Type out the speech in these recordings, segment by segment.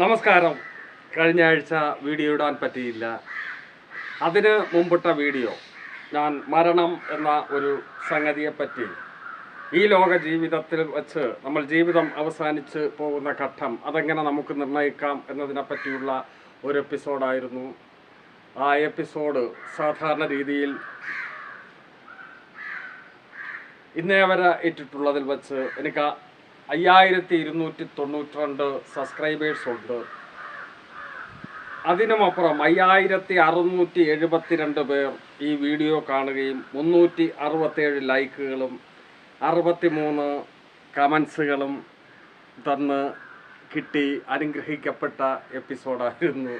നമസ്കാരം. കഴിഞ്ഞ ആഴ്ച വീഡിയോ ഇടാൻ പറ്റിയില്ല. അതിന് മുമ്പിട്ട വീഡിയോ. ഞാൻ മരണം എന്ന ഒരു സംഗതിയെപ്പറ്റി. ഈ ലോക ജീവിതത്തിൽ വച്ച് നമ്മൾ ജീവിതം അവസാനിച്ച് പോകുന്ന ഘട്ടം അതെങ്ങനെ നമുക്ക് നിർണയിക്കാം എന്നതിനെ പറ്റിയുള്ള ഒരു എപ്പിസോഡായിരുന്നു. ആ എപ്പിസോഡ് സാധാരണ രീതിയിൽ ഇന്നേ വരെ ഇട്ടിട്ടുള്ളതിൽ വച്ച് എനിക്ക് അയ്യായിരത്തി ഇരുന്നൂറ്റി തൊണ്ണൂറ്റി രണ്ട് സബ്സ്ക്രൈബേഴ്സ് ഉണ്ട്. അതിനുമപ്പുറം അയ്യായിരത്തി അറുന്നൂറ്റി എഴുപത്തിരണ്ട് പേർ ഈ വീഡിയോ കാണുകയും മുന്നൂറ്റി അറുപത്തേഴ് ലൈക്കുകളും അറുപത്തി മൂന്ന് കമൻസുകളും തന്ന് കിട്ടി അനുഗ്രഹിക്കപ്പെട്ട എപ്പിസോഡായിരുന്നു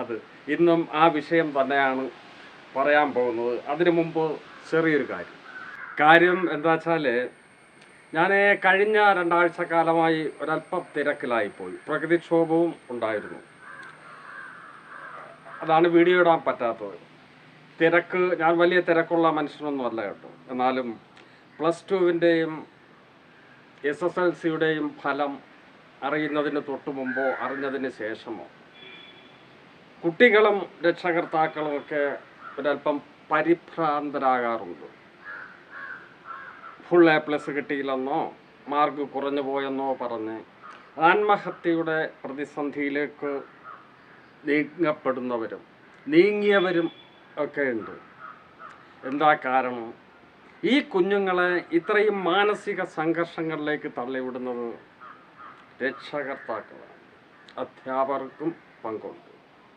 അത്. ഇന്നും ആ വിഷയം തന്നെയാണ് പറയാൻ പോകുന്നത്. അതിനു മുമ്പ് ചെറിയൊരു കാര്യം. കാര്യം എന്താ വെച്ചാൽ ഞാൻ കഴിഞ്ഞ രണ്ടാഴ്ച കാലമായി ഒരല്പം തിരക്കിലായിപ്പോയി. പ്രകൃതിക്ഷോഭവും ഉണ്ടായിരുന്നു. അതാണ് വീഡിയോ ഇടാൻ പറ്റാത്തത്. തിരക്ക് ഞാൻ വലിയ തിരക്കുള്ള മനുഷ്യനൊന്നുമല്ല കേട്ടോ. എന്നാലും പ്ലസ് ടുവിന്റെയും എസ് എസ് എൽ സിയുടെയും ഫലം അറിയുന്നതിന് തൊട്ട് മുമ്പോ അറിഞ്ഞതിന് ശേഷമോ. കുട്ടികളും രക്ഷകർത്താക്കളും ഒക്കെ ഒരല്പം പരിഭ്രാന്തരാകാറുണ്ട്. ഫുൾ എ പ്ലസ് കിട്ടിയില്ലെന്നോ? മാർക്ക് കുറഞ്ഞു പോയെന്നോ പറഞ്ഞ് ആത്മഹത്യയുടെ പ്രതിസന്ധിയിലേക്ക് നീങ്ങപ്പെടുന്നവരും നീങ്ങിയവരും ഒക്കെ ഉണ്ട്. എന്താ കാരണം? ഈ കുഞ്ഞുങ്ങളെ ഇത്രയും മാനസിക സംഘർഷങ്ങളിലേക്ക് തള്ളിവിടുന്നത് രക്ഷകർത്താക്കളാണ്. അധ്യാപകർക്കും പങ്കുണ്ട്.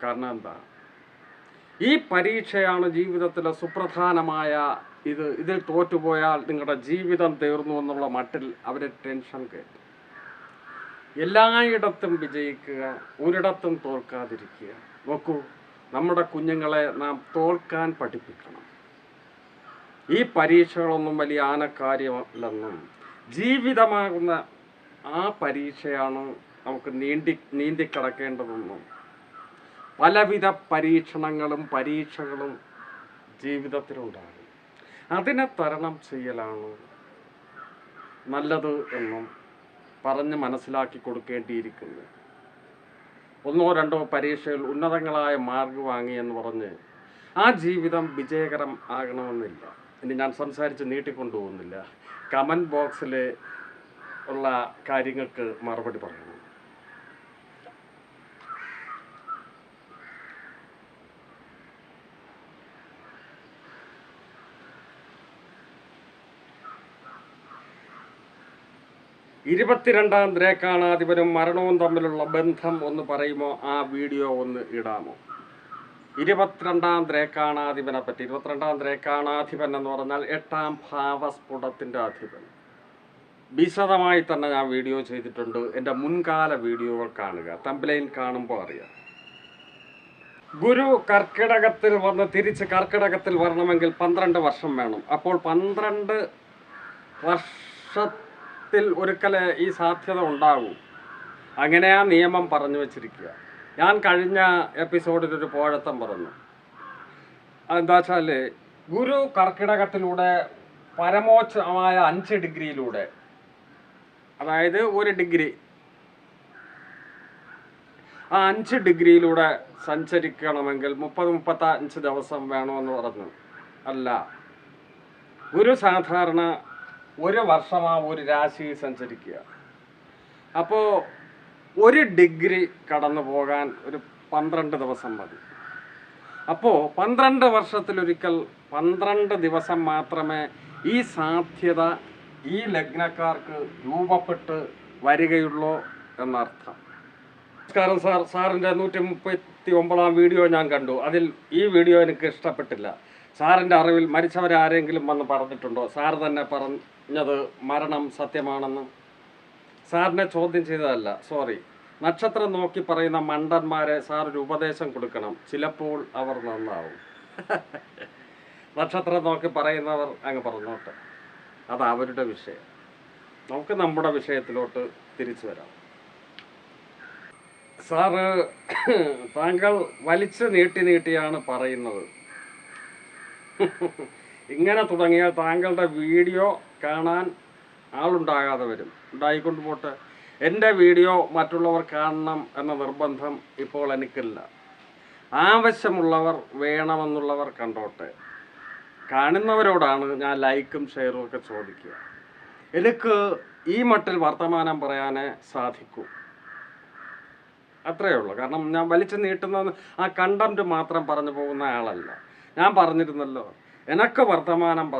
കാരണം എന്താ? ഈ പരീക്ഷയാണ് ജീവിതത്തിലെ സുപ്രധാനമായ ഇത് ഇതിൽ തോറ്റുപോയാൽ നിങ്ങളുടെ ജീവിതം തീർന്നു എന്നുള്ള മട്ടിൽ അവരെ ടെൻഷൻ കയറ്റും എല്ലായിടത്തും വിജയിക്കുക ഒരിടത്തും തോൽക്കാതിരിക്കുക. നോക്കൂ നമ്മുടെ കുഞ്ഞുങ്ങളെ നാം തോൽക്കാൻ പഠിപ്പിക്കണം. ഈ പരീക്ഷകളൊന്നും വലിയ ആനക്കാര്യമല്ലെന്നും ജീവിതമാകുന്ന ആ പരീക്ഷയാണ് നമുക്ക് നീണ്ടി നീന്തിക്കടക്കേണ്ടതെന്നും പലവിധ പരീക്ഷണങ്ങളും പരീക്ഷകളും ജീവിതത്തിലുണ്ടാകും. അതിനെ തരണം ചെയ്യലാണ് നല്ലത് എന്നും പറഞ്ഞ് മനസ്സിലാക്കി കൊടുക്കേണ്ടിയിരിക്കുന്നു. ഒന്നോ രണ്ടോ പരീക്ഷയിൽ ഉന്നതങ്ങളായ മാർക്ക് വാങ്ങി എന്ന് പറഞ്ഞ് ആ ജീവിതം വിജയകരം ആകണമെന്നില്ല. ഇനി ഞാൻ സംസാരിച്ച് നീട്ടിക്കൊണ്ടുപോകുന്നില്ല. കമന്റ് ബോക്സിൽ ഉള്ള കാര്യങ്ങൾക്ക് മറുപടി പറയണം. ഇരുപത്തിരണ്ടാം ദ്രേക്കാണാധിപനും മരണവും തമ്മിലുള്ള ബന്ധം ഒന്ന് പറയുമോ? ആ വീഡിയോ ഒന്ന് ഇടാമോ? ഇരുപത്തിരണ്ടാം ദ്രേക്കാണാധിപനെ പറ്റി. ഇരുപത്തിരണ്ടാം ദ്രേക്കാണാധിപൻ എന്ന് പറഞ്ഞാൽ എട്ടാം ഭാവസ്ഫുടത്തിന്റെ അധിപൻ. വിശദമായി തന്നെ ഞാൻ വീഡിയോ ചെയ്തിട്ടുണ്ട്. എന്റെ മുൻകാല വീഡിയോകൾ കാണുക. തമ്പ്ലൈൻ കാണുമ്പോൾ അറിയാം. ഗുരു കർക്കിടകത്തിൽ വന്ന് തിരിച്ച് കർക്കിടകത്തിൽ വരണമെങ്കിൽ പന്ത്രണ്ട് വർഷം വേണം. അപ്പോൾ പന്ത്രണ്ട് വർഷത്തിൽ ഒരിക്കലേ ഈ സാധ്യത ഉണ്ടാകൂ അങ്ങനെ ആ നിയമം പറഞ്ഞു വച്ചിരിക്കുക. ഞാൻ കഴിഞ്ഞ എപ്പിസോഡിൽ ഒരു പോഴത്തം പറഞ്ഞു. എന്താ വെച്ചാൽ ഗുരു കർക്കിടകത്തിലൂടെ പരമോച്ചമായ അഞ്ച് ഡിഗ്രിയിലൂടെ അതായത് ഒരു ഡിഗ്രി ആ അഞ്ച് ഡിഗ്രിയിലൂടെ സഞ്ചരിക്കണമെങ്കിൽ മുപ്പത് മുപ്പത്തഞ്ച് ദിവസം വേണമെന്ന് പറഞ്ഞു. അല്ല ഗുരു സാധാരണ ഒരു വർഷമാ ഒരു രാശി സഞ്ചരിക്കുക. അപ്പോൾ ഒരു ഡിഗ്രി കടന്നു പോകാൻ ഒരു പന്ത്രണ്ട് ദിവസം മതി. അപ്പോൾ പന്ത്രണ്ട് വർഷത്തിലൊരിക്കൽ പന്ത്രണ്ട് ദിവസം മാത്രമേ ഈ സാധ്യത ഈ ലഗ്നക്കാർക്ക് രൂപപ്പെട്ട് വരികയുള്ളൂ എന്നർത്ഥം. നമസ്കാരം സാർ. സാറിന്റെ നൂറ്റി മുപ്പത്തി ഒമ്പതാം വീഡിയോ ഞാൻ കണ്ടു. അതിൽ ഈ വീഡിയോ എനിക്ക് ഇഷ്ടപ്പെട്ടില്ല. സാറിന്റെ അറിവിൽ മരിച്ചവരാരെങ്കിലും വന്ന് പറഞ്ഞിട്ടുണ്ടോ? സാർ തന്നെ പറഞ്ഞത് മരണം സത്യമാണെന്ന്. സാറിനെ ചോദ്യം ചെയ്തതല്ല സോറി നക്ഷത്രം നോക്കി പറയുന്ന മണ്ടന്മാരെ സാർ ഒരു ഉപദേശം കൊടുക്കണം. ചിലപ്പോൾ അവർ നന്നാവും. നക്ഷത്രം നോക്കി പറയുന്നവർ അങ്ങ് പറഞ്ഞോട്ടെ. അത് അവരുടെ വിഷയം. നമുക്ക് നമ്മുടെ വിഷയത്തിലോട്ട് തിരിച്ചു വരാം. സാറ് താങ്കൾ വലിച്ചു നീട്ടി നീട്ടിയാണ് പറയുന്നത്. ഇങ്ങനെ തുടങ്ങിയാൽ താങ്കളുടെ വീഡിയോ കാണാൻ ആളുണ്ടാകാതെ വരും ഉണ്ടായിക്കൊണ്ട് പോട്ടെ. എന്റെ വീഡിയോ മറ്റുള്ളവർ കാണണം എന്ന നിർബന്ധം ഇപ്പോൾ എനിക്കില്ല. ആവശ്യമുള്ളവർ വേണമെന്നുള്ളവർ കണ്ടോട്ടെ. കാണുന്നവരോടാണ് ഞാൻ ലൈക്കും ഷെയറും ഒക്കെ ചോദിക്കുക. എനിക്ക് ഈ മട്ടിൽ വർത്തമാനം പറയാനേ സാധിക്കൂ. അത്രയേ ഉള്ളൂ. കാരണം ഞാൻ വലിച്ചു നീട്ടുന്ന ആ കണ്ടന്റ് മാത്രം പറഞ്ഞു പോകുന്ന ആളല്ല. ഞാൻ പറഞ്ഞിരുന്നല്ലോ എനക്ക് വർത്തമാനം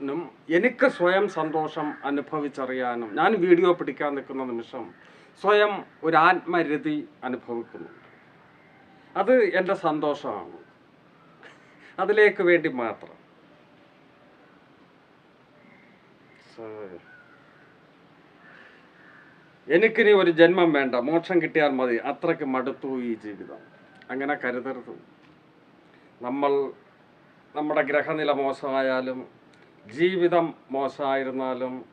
പറയാനും എനിക്ക് സ്വയം സന്തോഷം അനുഭവിച്ചറിയാനും ഞാൻ വീഡിയോ പിടിക്കാൻ നിൽക്കുന്ന നിമിഷം സ്വയം ഒരു ആത്മരതി അനുഭവിക്കുന്നു. അത് എന്റെ സന്തോഷമാണ്. അതിലേക്ക് വേണ്ടി മാത്രം. എനിക്കിനി ഒരു ജന്മം വേണ്ട. മോക്ഷം കിട്ടിയാൽ മതി. അത്രയ്ക്ക് മടുത്തു ഈ ജീവിതം. അങ്ങനെ കരുതരുത്. നമ്മൾ നമ്മുടെ ഗ്രഹനില മോശമായാലും ജീവിതം മോശമായിരുന്നാലും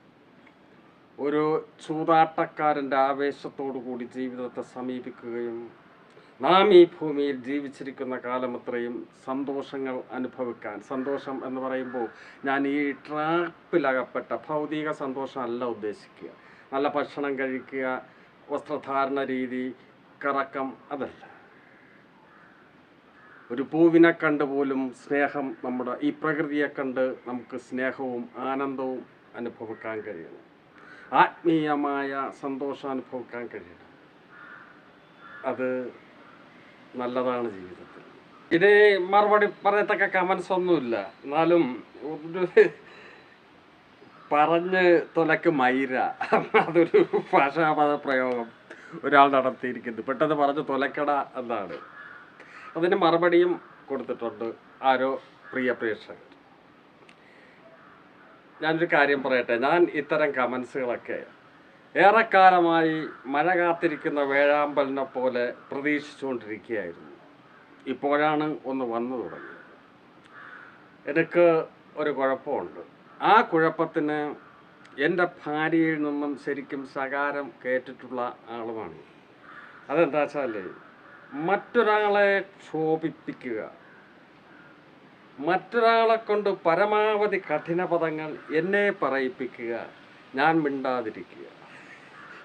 ഒരു ചൂതാട്ടക്കാരന്റെ ആവേശത്തോടു കൂടി ജീവിതത്തെ സമീപിക്കുകയും നാം ഈ ഭൂമിയിൽ ജീവിച്ചിരിക്കുന്ന കാലം അത്രയും സന്തോഷങ്ങൾ അനുഭവിക്കാൻ സന്തോഷം എന്ന് പറയുമ്പോൾ ഞാൻ ഈ ട്രാപ്പിലകപ്പെട്ട ഭൗതിക സന്തോഷമല്ല ഉദ്ദേശിക്കുക. നല്ല ഭക്ഷണം കഴിക്കുക വസ്ത്രധാരണ രീതി കറക്കം അതല്ല. ഒരു പൂവിനെ കണ്ട് പോലും സ്നേഹം നമ്മുടെ ഈ പ്രകൃതിയെ കണ്ട് നമുക്ക് സ്നേഹവും ആനന്ദവും അനുഭവിക്കാൻ കഴിയണം. ആത്മീയമായ സന്തോഷം അനുഭവിക്കാൻ കഴിയണം. അത് നല്ലതാണ് ജീവിതത്തിൽ. ഇത് മറുപടി പറയത്തക്ക കമൻസ് ഒന്നുമില്ല. എന്നാലും പറഞ്ഞ് തൊലക്ക് മൈര. അതൊരു ഭാഷാപദ പ്രയോഗം ഒരാൾ നടത്തിയിരിക്കുന്നത് പെട്ടെന്ന് പറഞ്ഞ് തൊലക്കട എന്നാണ്. അതിന് മറുപടിയും കൊടുത്തിട്ടുണ്ട് ആരോ പ്രിയ പ്രേക്ഷകർ. ഞാനൊരു കാര്യം പറയട്ടെ. ഞാൻ ഇത്തരം കമൻസുകളൊക്കെ ഏറെക്കാലമായി മഴ കാത്തിരിക്കുന്ന വേഴാമ്പലിനെ പോലെ പ്രതീക്ഷിച്ചുകൊണ്ടിരിക്കുകയായിരുന്നു. ഇപ്പോഴാണ് ഒന്ന് വന്നു തുടങ്ങിയത്. എനിക്ക് ഒരു കുഴപ്പമുണ്ട്. ആ കുഴപ്പത്തിന് എന്റെ ഭാര്യയിൽ നിന്നും ശരിക്കും സകാരം കേട്ടിട്ടുള്ള ആളുമാണ്. അതെന്താ വെച്ചാൽ മറ്റൊരാളെ ക്ഷോഭിപ്പിക്കുക മറ്റൊരാളെ കൊണ്ട് പരമാവധി കഠിന പദങ്ങൾ എന്നെ പറയിപ്പിക്കുക. ഞാൻ മിണ്ടാതിരിക്കുക.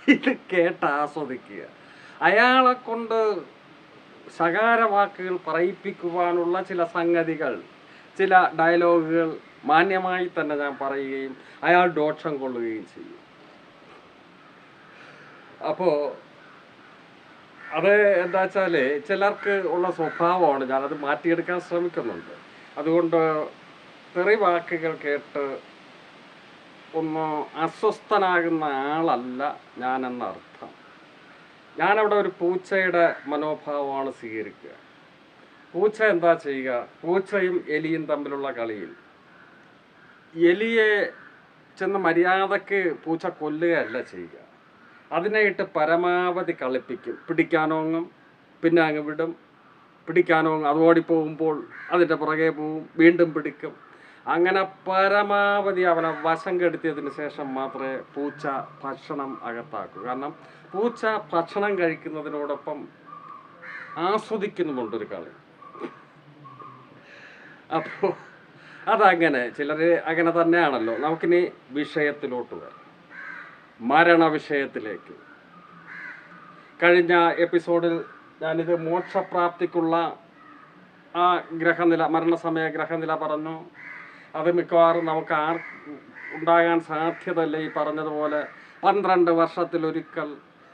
ഇത് കേട്ട് ആസ്വദിക്കുക. അയാളെ കൊണ്ട് ശകാരവാക്കുകൾ പറയിപ്പിക്കുവാനുള്ള ചില സംഗതികൾ ചില ഡയലോഗുകൾ മാന്യമായി തന്നെ ഞാൻ പറയുകയും അയാൾ ദോഷം കൊള്ളുകയും ചെയ്യും. അപ്പോൾ അത് എന്താ വെച്ചാൽ ചിലർക്ക് ഉള്ള സ്വഭാവമാണ്. ഞാനത് മാറ്റിയെടുക്കാൻ ശ്രമിക്കുന്നുണ്ട്. അതുകൊണ്ട് തെറി വാക്കുകൾ കേട്ട് ഒന്ന് അസ്വസ്ഥനാകുന്ന ആളല്ല ഞാനെന്നർത്ഥം ഞാനവിടെ ഒരു പൂച്ചയുടെ മനോഭാവമാണ് സ്വീകരിക്കുക. പൂച്ച എന്താ ചെയ്യുക? പൂച്ചയും എലിയും തമ്മിലുള്ള കളിയിൽ. എലിയെ ചെന്ന് മര്യാദയ്ക്ക് പൂച്ച കൊല്ലുകയല്ല ചെയ്യുക. അതിനെ ഇട്ട് പരമാവധി കളിപ്പിക്കും. പിടിക്കാനോങ്ങും പിന്നെ അങ്ങ് വിടും. പിടിക്കാനോങ്ങും അത് ഓടിപ്പോകുമ്പോൾ അതിന്റെ പുറകെ പോവും വീണ്ടും പിടിക്കും. അങ്ങനെ പരമാവധി അവനെ വശം കെടുത്തിയതിന് ശേഷം മാത്രമേ പൂച്ച ഭക്ഷണം അകത്താക്കൂ. കാരണം പൂച്ച ഭക്ഷണം കഴിക്കുന്നതിനോടൊപ്പം ആസ്വദിക്കുന്നുമുണ്ടൊരു കളി. അപ്പോൾ അതങ്ങനെ ചിലർ അങ്ങനെ തന്നെയാണല്ലോ. നമുക്കിനി വിഷയത്തിലോട്ട് വരാം. മരണ വിഷയത്തിലേക്ക് കഴിഞ്ഞ എപ്പിസോഡിൽ ഞാനിത് മോക്ഷപ്രാപ്തിക്കുള്ള ആ ഗ്രഹനില മരണസമയ ഗ്രഹനില പറഞ്ഞു. അത് മിക്കവാറും നമുക്ക് ആർ ഉണ്ടാകാൻ സാധ്യതയില്ല ഈ പറഞ്ഞതുപോലെ പന്ത്രണ്ട് വർഷത്തിലൊരിക്കൽ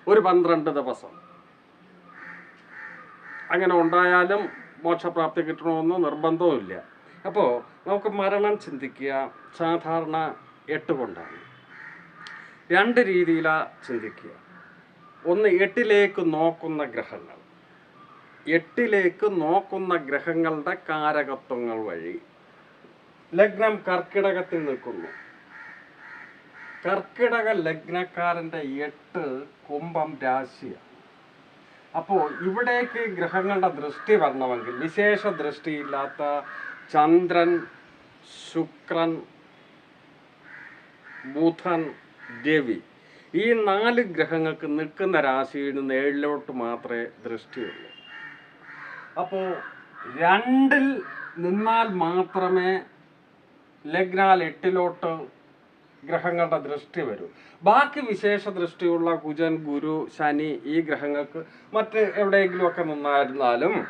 ഒരു പന്ത്രണ്ട് ദിവസം. അങ്ങനെ ഉണ്ടായാലും മോക്ഷപ്രാപ്തി കിട്ടണമെന്ന് നിർബന്ധവുമില്ല. അപ്പോൾ നമുക്ക് മരണം ചിന്തിക്കുക സാധാരണ എട്ട് കൊണ്ടാണ്. രണ്ട് രീതിയിലാണ് ചിന്തിക്കുക. ഒന്ന് എട്ടിലേക്ക് നോക്കുന്ന ഗ്രഹങ്ങൾ. എട്ടിലേക്ക് നോക്കുന്ന ഗ്രഹങ്ങളുടെ കാരകത്വങ്ങൾ വഴി. ലഗ്നം കർക്കിടകത്തിൽ നിൽക്കുന്നു. കർക്കിടക ലഗ്നക്കാരന്റെ എട്ട് കുംഭം രാശിയാണ്. അപ്പോൾ ഇവിടേക്ക് ഗ്രഹങ്ങളുടെ ദൃഷ്ടി വരണമെങ്കിൽ വിശേഷ ദൃഷ്ടിയില്ലാത്ത ചന്ദ്രൻ ശുക്രൻ ബുധൻ രവി ഈ നാല് ഗ്രഹങ്ങൾക്ക് നിൽക്കുന്ന രാശിയിൽ നിന്ന് ഏഴിലോട്ട് മാത്രമേ ദൃഷ്ടിയുള്ളൂ. അപ്പോൾ രണ്ടിൽ നിന്നാൽ മാത്രമേ ലഗ്നാൽ എട്ടിലോട്ട് ഗ്രഹങ്ങളുടെ ദൃഷ്ടി വരും. ബാക്കി വിശേഷ ദൃഷ്ടിയുള്ള കുജൻ ഗുരു ശനി ഈ ഗ്രഹങ്ങൾക്ക് മറ്റ് എവിടെയെങ്കിലുമൊക്കെ നിന്നായിരുന്നാലും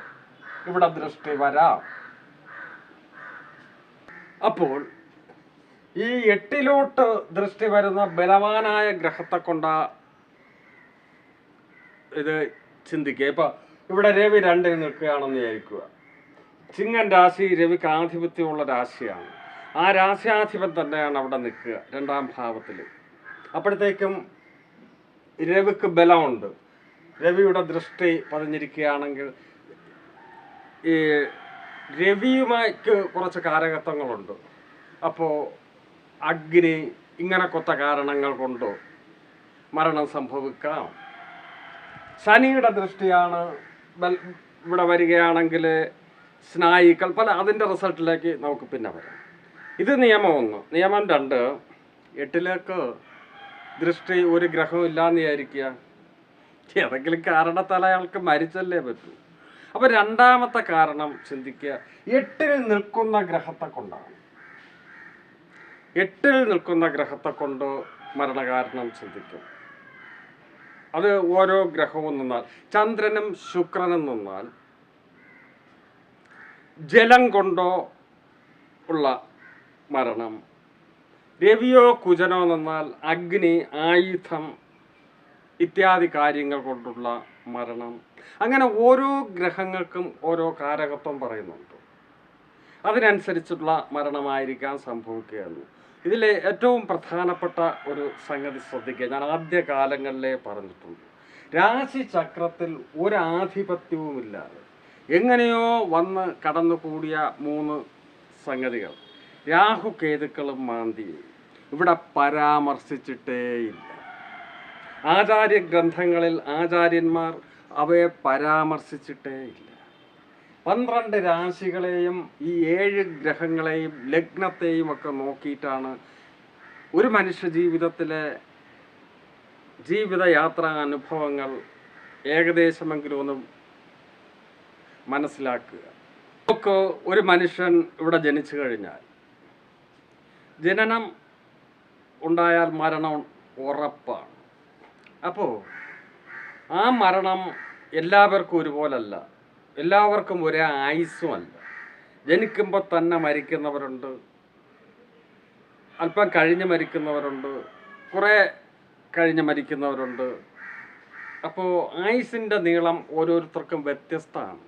ഇവിടെ ദൃഷ്ടി വരാം. അപ്പോൾ ഈ എട്ടിലോട്ട് ദൃഷ്ടി വരുന്ന ബലവാനായ ഗ്രഹത്തെ കൊണ്ട ഇത് ചിന്തിക്കുക. ഇപ്പൊ ഇവിടെ രവി രണ്ടിൽ നിൽക്കുകയാണെന്ന് വിചാരിക്കുക. ചിങ്ങൻ രാശി രവിക്ക് ആധിപത്യമുള്ള രാശിയാണ്. ആ രാശ്യാധിപൻ തന്നെയാണ് അവിടെ നിൽക്കുക രണ്ടാം ഭാവത്തിൽ അപ്പോഴത്തേക്കും രവിക്ക് ബലമുണ്ട്. രവിയുടെ ദൃഷ്ടി പതിഞ്ഞിരിക്കുകയാണെങ്കിൽ ഈ രവിയുമായിട്ട് കുറച്ച് കാരകത്വങ്ങളുണ്ട് അപ്പോൾ അഗ്നി ഇങ്ങനെ കൊത്ത കാരണങ്ങൾ കൊണ്ടോ മരണം സംഭവിക്കാം. ശനിയുടെ ദൃഷ്ടിയാണ് ഇവിടെ വരികയാണെങ്കിൽ സ്നായിക്കൾ പല അതിന്റെ റിസൾട്ടിലേക്ക് നമുക്ക് പിന്നെ വരാം. ഇത് നിയമം ഒന്ന്. നിയമം രണ്ട്. എട്ടിലേക്ക് ദൃഷ്ടി ഒരു ഗ്രഹവും ഇല്ലാന്ന് വിചാരിക്കുക. ഏതെങ്കിലും കാരണത്താൽ അയാൾക്ക് മരിച്ചല്ലേ പറ്റൂ. അപ്പോൾ രണ്ടാമത്തെ കാരണം ചിന്തിക്കുക. എട്ടിൽ നിൽക്കുന്ന ഗ്രഹത്തെ കൊണ്ടാണ്. എട്ടിൽ നിൽക്കുന്ന ഗ്രഹത്തെ കൊണ്ട് മരണകാരണം ചിന്തിക്കും. അത് ഓരോ ഗ്രഹവും നിന്നാൽ ചന്ദ്രനും ശുക്രനും നിന്നാൽ ജലം കൊണ്ടോ ഉള്ള മരണം രവിയോ കുജനോ നിന്നാൽ അഗ്നി ആയുധം ഇത്യാദി കാര്യങ്ങൾ കൊണ്ടുള്ള മരണം. അങ്ങനെ ഓരോ ഗ്രഹങ്ങൾക്കും ഓരോ കാരകത്വം പറയുന്നുണ്ട്. അതിനനുസരിച്ചുള്ള മരണമായിരിക്കാം സംഭവിക്കുകയെന്ന്. ഇതിലെ ഏറ്റവും പ്രധാനപ്പെട്ട ഒരു സംഗതി ശ്രദ്ധിക്കുക. ഞാൻ ആദ്യ കാലങ്ങളിലേ പറഞ്ഞിട്ടുണ്ട്. രാശി ചക്രത്തിൽ ഒരാധിപത്യവുമില്ലാതെ എങ്ങനെയോ വന്ന് കടന്നുകൂടിയ മൂന്ന് സംഗതികൾ. രാഹു കേതുക്കളും മാന്തിയും ഇവിടെ പരാമർശിച്ചിട്ടേയില്ല. ആചാര്യ ഗ്രന്ഥങ്ങളിൽ ആചാര്യന്മാർ അവയെ പരാമർശിച്ചിട്ടേയില്ല. പന്ത്രണ്ട് രാശികളെയും ഈ ഏഴ് ഗ്രഹങ്ങളെയും ലഗ്നത്തെയും ഒക്കെ നോക്കിയിട്ടാണ് ഒരു മനുഷ്യ ജീവിതത്തിലെ ജീവിതയാത്രാ അനുഭവങ്ങൾ ഏകദേശമെങ്കിലും ഒന്ന് മനസ്സിലാക്കുക. നമുക്ക് ഒരു മനുഷ്യൻ ഇവിടെ ജനിച്ചു കഴിഞ്ഞാൽ ജനനം ഉണ്ടായാൽ മരണം ഉറപ്പാണ്. അപ്പോൾ ആ മരണം എല്ലാവർക്കും ഒരുപോലല്ല. എല്ലാവർക്കും ഒരേ ആയുസ്സുമല്ല. ജനിക്കുമ്പോൾ തന്നെ മരിക്കുന്നവരുണ്ട്. അല്പം കഴിഞ്ഞ് മരിക്കുന്നവരുണ്ട്. കുറേ കഴിഞ്ഞ് മരിക്കുന്നവരുണ്ട്. അപ്പോൾ ആയുസിന്റെ നീളം ഓരോരുത്തർക്കും വ്യത്യസ്തമാണ്.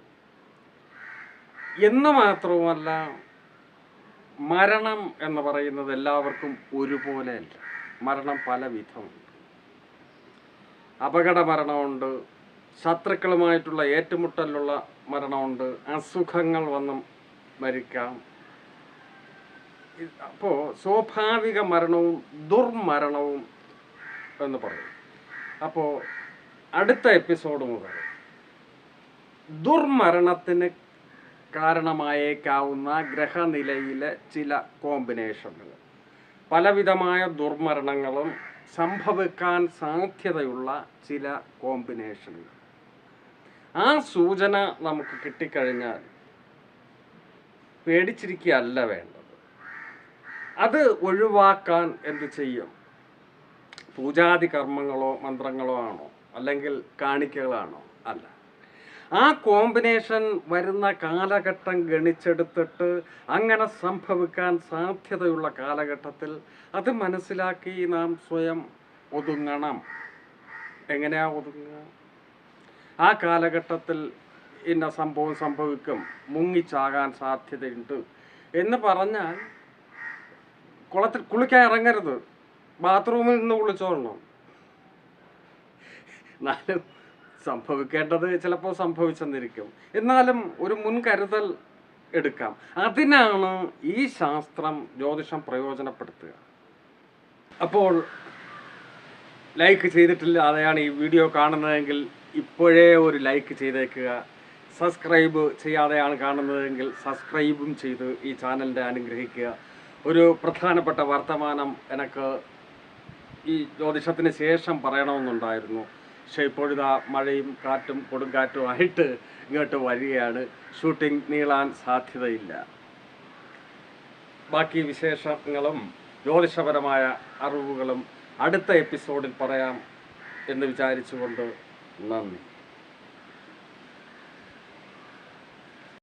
എന്ന് മാത്രവുമല്ല മരണം എന്ന് പറയുന്നത് എല്ലാവർക്കും ഒരുപോലെയല്ല. മരണം പല വിധമുണ്ട്. അപകട മരണമുണ്ട്. ശത്രുക്കളുമായിട്ടുള്ള ഏറ്റുമുട്ടലിലുള്ള മരണമുണ്ട്. അസുഖങ്ങൾ വന്ന് മരിക്കാം. അപ്പോൾ സ്വാഭാവിക മരണവും ദുർമരണവും എന്ന് പറയും. അപ്പോൾ അടുത്ത എപ്പിസോഡ് മുതൽ ദുർമരണത്തിന് കാരണമായേക്കാവുന്ന ഗ്രഹനിലയിലെ ചില കോമ്പിനേഷനുകൾ. പലവിധമായ ദുർമരണങ്ങളും സംഭവിക്കാൻ സാധ്യതയുള്ള ചില കോമ്പിനേഷനുകൾ. ആ സൂചന നമുക്ക് കിട്ടിക്കഴിഞ്ഞാൽ പേടിച്ചിരിക്കുകയല്ല വേണ്ടത്. അത് ഒഴിവാക്കാൻ എന്ത് ചെയ്യും? പൂജാതി കർമ്മങ്ങളോ മന്ത്രങ്ങളോ ആണോ? അല്ലെങ്കിൽ കാണിക്കകളാണോ? അല്ല. ആ കോമ്പിനേഷൻ വരുന്ന കാലഘട്ടം ഗണിച്ചെടുത്തിട്ട് അങ്ങനെ സംഭവിക്കാൻ സാധ്യതയുള്ള കാലഘട്ടത്തിൽ അത് മനസ്സിലാക്കി നാം സ്വയം ഒതുങ്ങണം. എങ്ങനെയാ ഒതുങ്ങുക? ആ കാലഘട്ടത്തിൽ ഇന്ന സംഭവം സംഭവിക്കും. മുങ്ങിച്ചാകാൻ സാധ്യതയുണ്ട്. എന്ന് പറഞ്ഞാൽ കുളത്തിൽ കുളിക്കാൻ ഇറങ്ങരുത്. ബാത്റൂമിൽ നിന്ന് കുളിച്ചോളണം. എന്നാലും സംഭവിക്കേണ്ടത് ചിലപ്പോൾ സംഭവിച്ചെന്നിരിക്കും. എന്നാലും ഒരു മുൻകരുതൽ എടുക്കാം. അതിനാണ് ഈ ശാസ്ത്രം ജ്യോതിഷം പ്രയോജനപ്പെടുത്തുക. അപ്പോൾ ലൈക്ക് ചെയ്തിട്ടില്ല അതെയാണ് ഈ വീഡിയോ കാണുന്നതെങ്കിൽ ഇപ്പോഴേ ഒരു ലൈക്ക് ചെയ്തേക്കുക. സബ്സ്ക്രൈബ് ചെയ്യാതെയാണ് കാണുന്നതെങ്കിൽ സബ്സ്ക്രൈബും ചെയ്ത് ഈ ചാനലിനെ അനുഗ്രഹിക്കുക. ഒരു പ്രധാനപ്പെട്ട വർത്തമാനം എനിക്ക് ഈ ജ്യോതിഷത്തിന് ശേഷം പറയണമെന്നുണ്ടായിരുന്നു. പക്ഷേ ഇപ്പോഴിതാ മഴയും കാറ്റും കൊടുങ്കാറ്റും ആയിട്ട് ഇങ്ങോട്ട് വരികയാണ്. ഷൂട്ടിംഗ് നീളാൻ സാധ്യതയില്ല. ബാക്കി വിശേഷങ്ങളും ജ്യോതിഷപരമായ അറിവുകളും അടുത്ത എപ്പിസോഡിൽ പറയാം എന്ന് വിചാരിച്ചുകൊണ്ട് Kullanmayın.